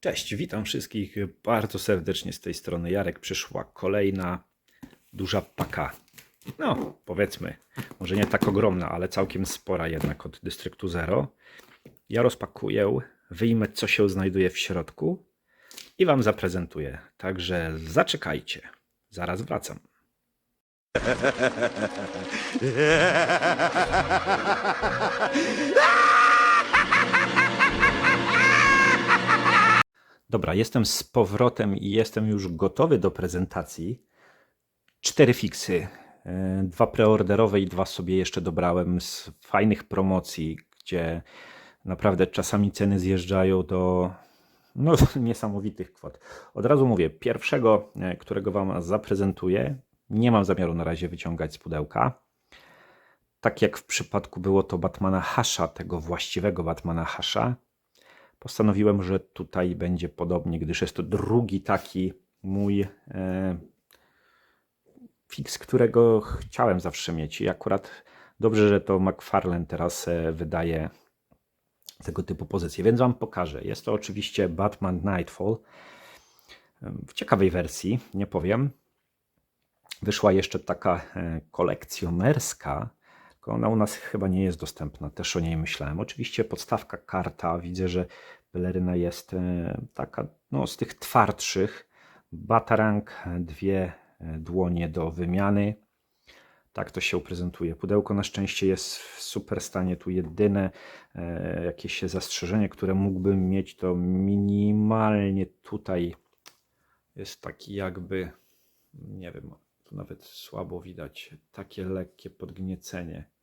Cześć, witam wszystkich bardzo serdecznie z tej strony. Jarek przyszła kolejna duża paka. No, powiedzmy, może nie tak ogromna, ale całkiem spora jednak od Dystryktu Zero. Ja rozpakuję, wyjmę co się znajduje w środku i Wam zaprezentuję. Także zaczekajcie, zaraz wracam. Dobra, jestem z powrotem i jestem już gotowy do prezentacji. Cztery fiksy. e, Dwa preorderowe i dwa sobie jeszcze dobrałem z fajnych promocji, gdzie naprawdę czasami ceny zjeżdżają do no, niesamowitych kwot. Od razu mówię, pierwszego, e, którego Wam zaprezentuję, nie mam zamiaru na razie wyciągać z pudełka. Tak jak w przypadku było to Batmana Hasha, tego właściwego Batmana Hasha, postanowiłem, że tutaj będzie podobnie, gdyż jest to drugi taki mój e, fix, którego chciałem zawsze mieć. I akurat dobrze, że to McFarlane teraz e, wydaje tego typu pozycje, więc Wam pokażę. Jest to oczywiście Batman Nightfall w ciekawej wersji, nie powiem. Wyszła jeszcze taka e, kolekcjonerska, tylko ona u nas chyba nie jest dostępna, też o niej myślałem. Oczywiście podstawka karta, widzę, że peleryna jest e, taka no, z tych twardszych. Batarang, dwie e, dłonie do wymiany. Tak to się prezentuje. Pudełko na szczęście jest w super stanie. Tu jedyne e, jakieś zastrzeżenie, które mógłbym mieć, to minimalnie tutaj jest taki jakby, nie wiem, tu nawet słabo widać, takie lekkie podgniecenie.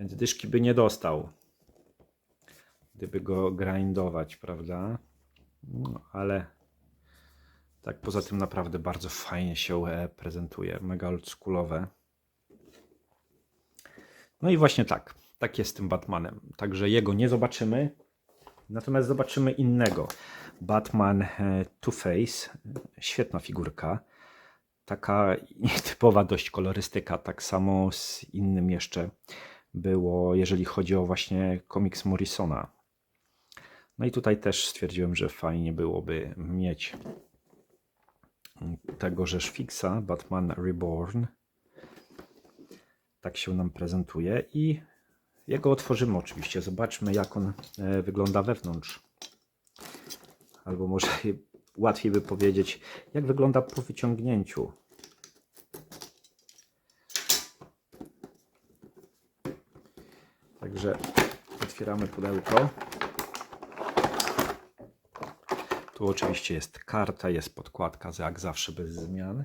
Więc dyszki by nie dostał, gdyby go grindować, prawda? No, ale tak poza tym naprawdę bardzo fajnie się e, prezentuje, mega oldschoolowe. No i właśnie tak, tak jest z tym Batmanem. Także jego nie zobaczymy, natomiast zobaczymy innego. Batman e, Two-Face, świetna figurka. Taka nietypowa dość kolorystyka, tak samo z innym jeszcze było, jeżeli chodzi o właśnie komiks Morrisona. No i tutaj też stwierdziłem, że fajnie byłoby mieć tego Fixa, Batman Reborn. Tak się nam prezentuje i jego otworzymy oczywiście. Zobaczmy jak on e, wygląda wewnątrz. Albo może łatwiej by powiedzieć, jak wygląda po wyciągnięciu. Także otwieramy pudełko. Tu oczywiście jest karta, jest podkładka, jak zawsze bez zmian.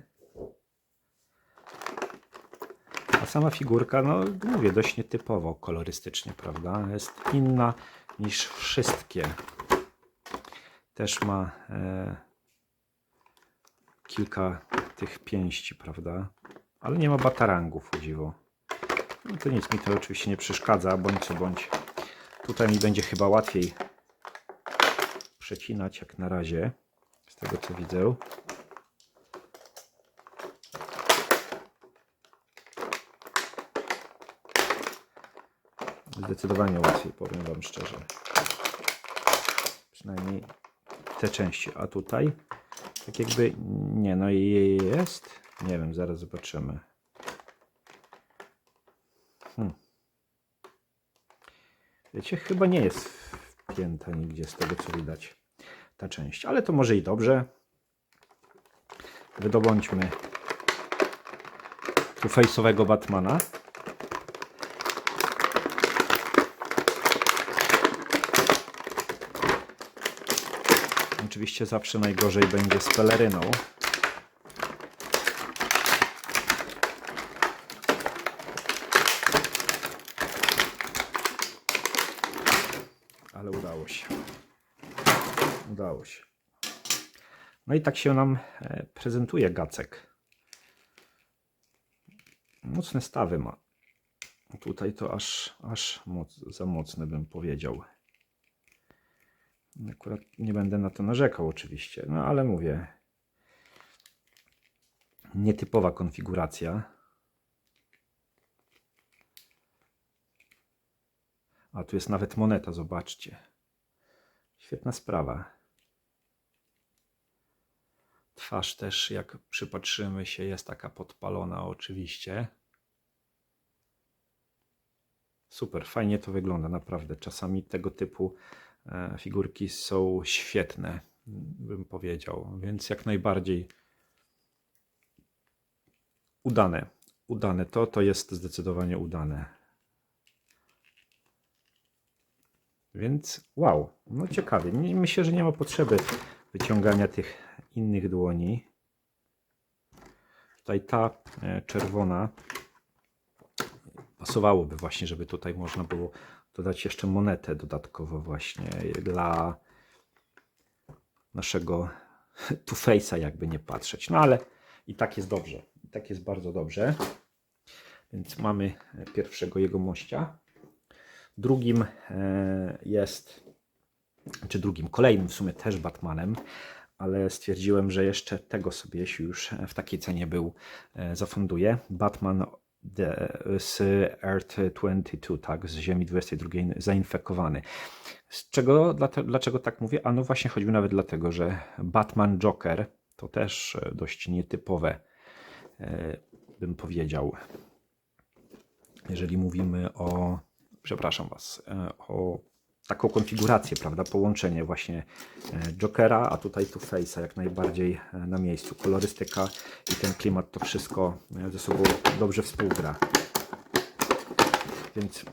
A sama figurka, no mówię, dość nietypowo kolorystycznie, prawda? Jest inna niż wszystkie. Też ma e, kilka tych pięści, prawda? Ale nie ma batarangów, o dziwo. No to nic mi to oczywiście nie przeszkadza, bądź co bądź. Tutaj mi będzie chyba łatwiej przecinać jak na razie, z tego co widzę. Zdecydowanie łatwiej, powiem Wam szczerze. Przynajmniej te części. A tutaj tak jakby nie, no i jest. Nie wiem, zaraz zobaczymy. Hmm. Wiecie, chyba nie jest wpięta nigdzie z tego co widać ta część, ale to może i dobrze. Wydobądźmy tu face'owego Batmana. Oczywiście zawsze najgorzej będzie z peleryną. Ale udało się. Udało się. No i tak się nam e, prezentuje gacek. Mocne stawy ma. Tutaj to aż, aż moc, za mocne bym powiedział. Akurat nie będę na to narzekał oczywiście, no ale mówię. Nietypowa konfiguracja. A tu jest nawet moneta, zobaczcie. Świetna sprawa. Twarz też, jak przypatrzymy się, jest taka podpalona oczywiście. Super, fajnie to wygląda, naprawdę. Czasami tego typu e, figurki są świetne, bym powiedział, więc jak najbardziej udane. Udane to, to jest zdecydowanie udane. Więc wow, no ciekawie. Myślę, że nie ma potrzeby wyciągania tych innych dłoni. Tutaj ta e, czerwona pasowałoby właśnie, żeby tutaj można było dodać jeszcze monetę dodatkowo właśnie dla naszego Two Face'a jakby nie patrzeć. No ale i tak jest dobrze. I tak jest bardzo dobrze. Więc mamy e, pierwszego jego mościa. Drugim e, jest, czy drugim, kolejnym w sumie też Batmanem, ale stwierdziłem, że jeszcze tego sobie, jeśli już w takiej cenie był, e, zafunduję. Batman the, z Earth 22, tak, z Ziemi 22 zainfekowany. Z czego, dlaczego tak mówię? A no właśnie choćby nawet dlatego, że Batman Joker to też e, dość nietypowe, bym powiedział, jeżeli mówimy o, przepraszam Was, e, o taką konfigurację, prawda, połączenie właśnie e, Jokera, a tutaj Two Face'a jak najbardziej e, na miejscu. Kolorystyka i ten klimat to wszystko ze sobą dobrze współgra. Więc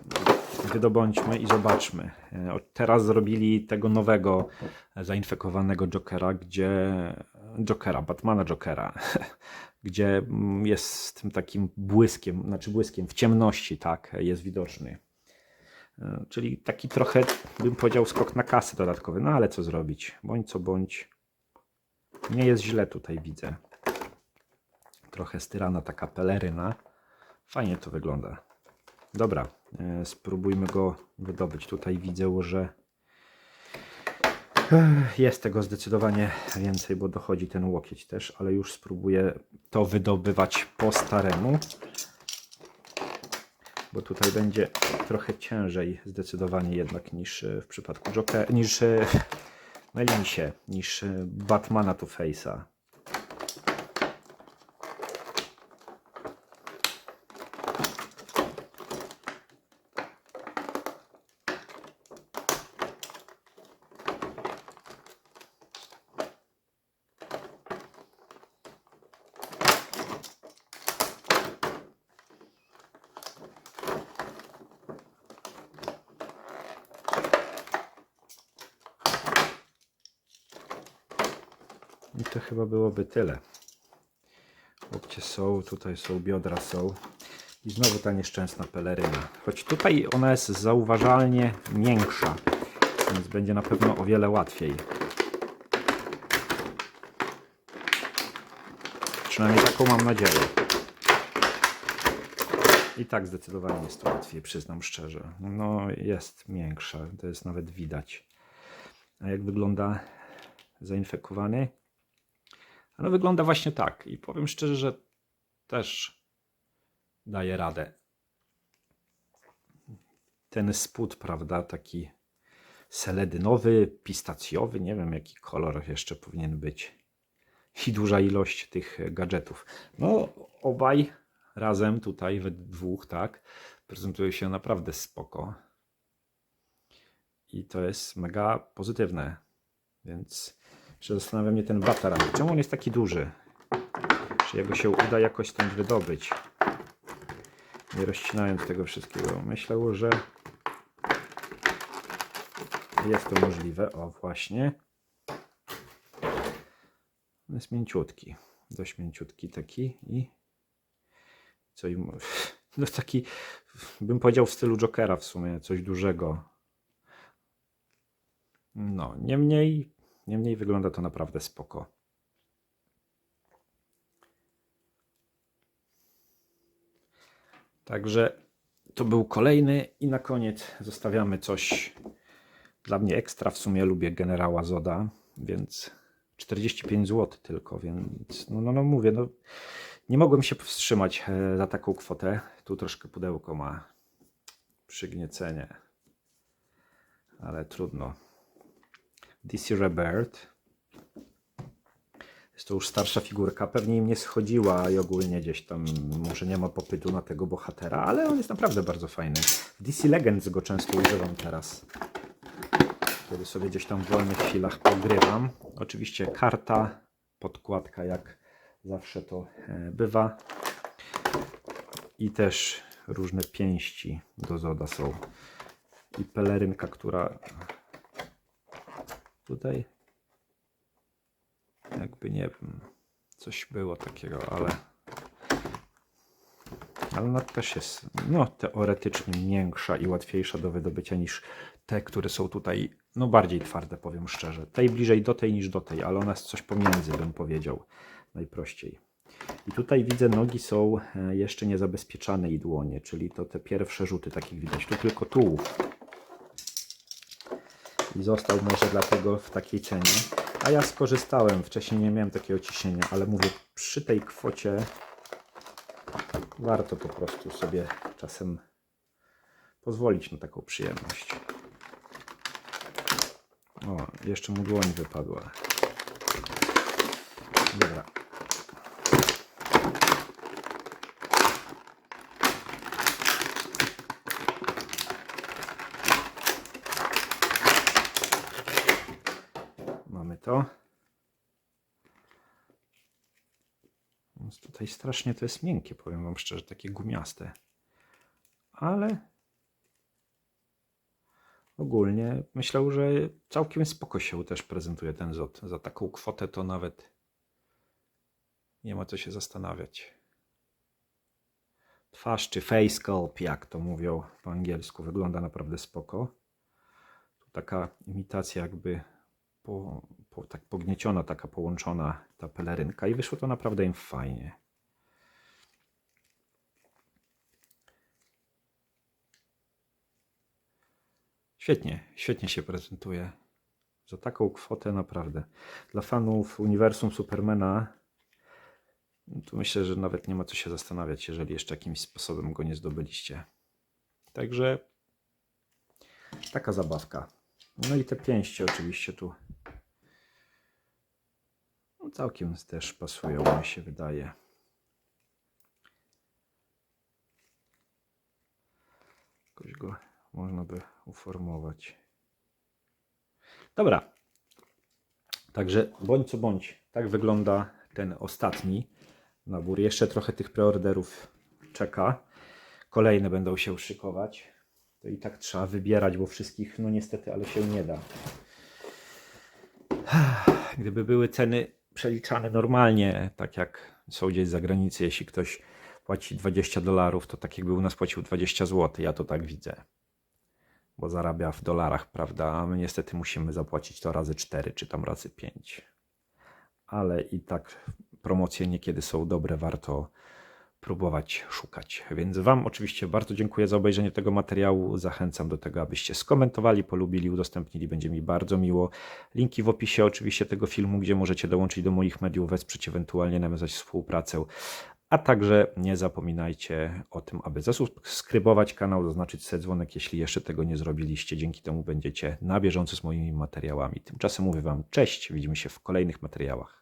wydobądźmy i zobaczmy. Teraz zrobili tego nowego zainfekowanego Jokera, gdzie Jokera, Batmana Jokera, gdzie mm, jest tym takim błyskiem, znaczy błyskiem w ciemności, tak, jest widoczny. E, Czyli taki trochę, bym powiedział, skok na kasę dodatkowy. No ale co zrobić? Bądź co bądź. Nie jest źle tutaj, widzę. Trochę styrana taka peleryna. Fajnie to wygląda. Dobra, e, spróbujmy go wydobyć. Tutaj widzę, że Ech, jest tego zdecydowanie więcej, bo dochodzi ten łokieć też, ale już spróbuję to wydobywać po staremu bo tutaj będzie trochę ciężej zdecydowanie jednak niż e, w przypadku Joker, niż e, mi się, niż e, Batmana Two Face'a. To chyba byłoby tyle. Łokcie są, tutaj są, biodra są. I znowu ta nieszczęsna peleryna. Choć tutaj ona jest zauważalnie miększa, więc będzie na pewno o wiele łatwiej. Przynajmniej taką mam nadzieję. I tak zdecydowanie jest to łatwiej, przyznam szczerze. No jest miększa, to jest nawet widać. A jak wygląda zainfekowany? No wygląda właśnie tak i powiem szczerze, że też daje radę. Ten spód, prawda, taki seledynowy, pistacjowy, nie wiem jaki kolor jeszcze powinien być. I duża ilość tych gadżetów. No obaj razem tutaj we dwóch, tak, prezentują się naprawdę spoko. I to jest mega pozytywne. Więc jeszcze zastanawia mnie ten bataran. Czemu on jest taki duży? Czy jego się uda jakoś stąd wydobyć? Nie rozcinając tego wszystkiego. Myślę, że jest to możliwe. O, właśnie. On jest mięciutki. Dość mięciutki taki i co im... No taki, bym powiedział w stylu Jokera w sumie, coś dużego. No, niemniej, niemniej wygląda to naprawdę spoko. Także to był kolejny i na koniec zostawiamy coś dla mnie ekstra. W sumie lubię generała Zoda, więc 45 zł tylko, więc no, no, no mówię, no nie mogłem się powstrzymać e, za taką kwotę. Tu troszkę pudełko ma przygniecenie, ale trudno. DC Rebirth. Jest to już starsza figurka, pewnie im nie schodziła i ogólnie gdzieś tam może nie ma popytu na tego bohatera, ale on jest naprawdę bardzo fajny. W DC Legends go często używam teraz. Kiedy sobie gdzieś tam w wolnych chwilach pogrywam. Oczywiście karta, podkładka jak zawsze to e, bywa. I też różne pięści do Zoda są. I pelerynka, która tutaj jakby nie wiem, coś było takiego, ale ale ona też jest no, teoretycznie miększa i łatwiejsza do wydobycia niż te, które są tutaj no bardziej twarde, powiem szczerze. Tej bliżej do tej niż do tej, ale ona jest coś pomiędzy, bym powiedział najprościej. I tutaj widzę, nogi są e, jeszcze niezabezpieczane i dłonie, czyli to te pierwsze rzuty takich widać. Tu tylko tułów. I został może dlatego w takiej cenie. A ja skorzystałem, wcześniej nie miałem takiego ciśnienia, ale mówię, przy tej kwocie warto po prostu sobie czasem pozwolić na taką przyjemność. O, jeszcze mu dłoń wypadła. Dobra. Mamy to. Tutaj strasznie to jest miękkie, powiem Wam szczerze, takie gumiaste. Ale ogólnie myślę, że całkiem spoko się też prezentuje ten ZOT. Za taką kwotę to nawet nie ma co się zastanawiać. Twarz czy face sculpt, jak to mówią po angielsku, wygląda naprawdę spoko. Tu taka imitacja jakby po, po, tak pognieciona, taka połączona ta pelerynka i wyszło to naprawdę im fajnie. Świetnie, świetnie się prezentuje. Za taką kwotę naprawdę. Dla fanów uniwersum Supermana to myślę, że nawet nie ma co się zastanawiać, jeżeli jeszcze jakimś sposobem go nie zdobyliście. Także taka zabawka. No i te pięści oczywiście tu no całkiem też pasują, mi się wydaje. Jakoś go można by uformować. Dobra. Także bądź co bądź, tak wygląda ten ostatni nabór. Jeszcze trochę tych preorderów czeka. Kolejne będą się szykować. To i tak trzeba wybierać, bo wszystkich, no niestety, ale się nie da. Gdyby były ceny przeliczane normalnie, tak jak są gdzieś za granicą, jeśli ktoś płaci 20 dolarów, to tak jakby u nas płacił 20 zł. Ja to tak widzę. Bo zarabia w dolarach, prawda? A my niestety musimy zapłacić to razy 4, czy tam razy 5. Ale i tak promocje niekiedy są dobre, warto próbować szukać. Więc Wam oczywiście bardzo dziękuję za obejrzenie tego materiału. Zachęcam do tego, abyście skomentowali, polubili, udostępnili. Będzie mi bardzo miło. Linki w opisie oczywiście tego filmu, gdzie możecie dołączyć do moich mediów, wesprzeć ewentualnie nawiązać współpracę. A także nie zapominajcie o tym, aby zasubskrybować kanał, zaznaczyć sobie dzwonek, jeśli jeszcze tego nie zrobiliście. Dzięki temu będziecie na bieżąco z moimi materiałami. Tymczasem mówię Wam cześć, widzimy się w kolejnych materiałach.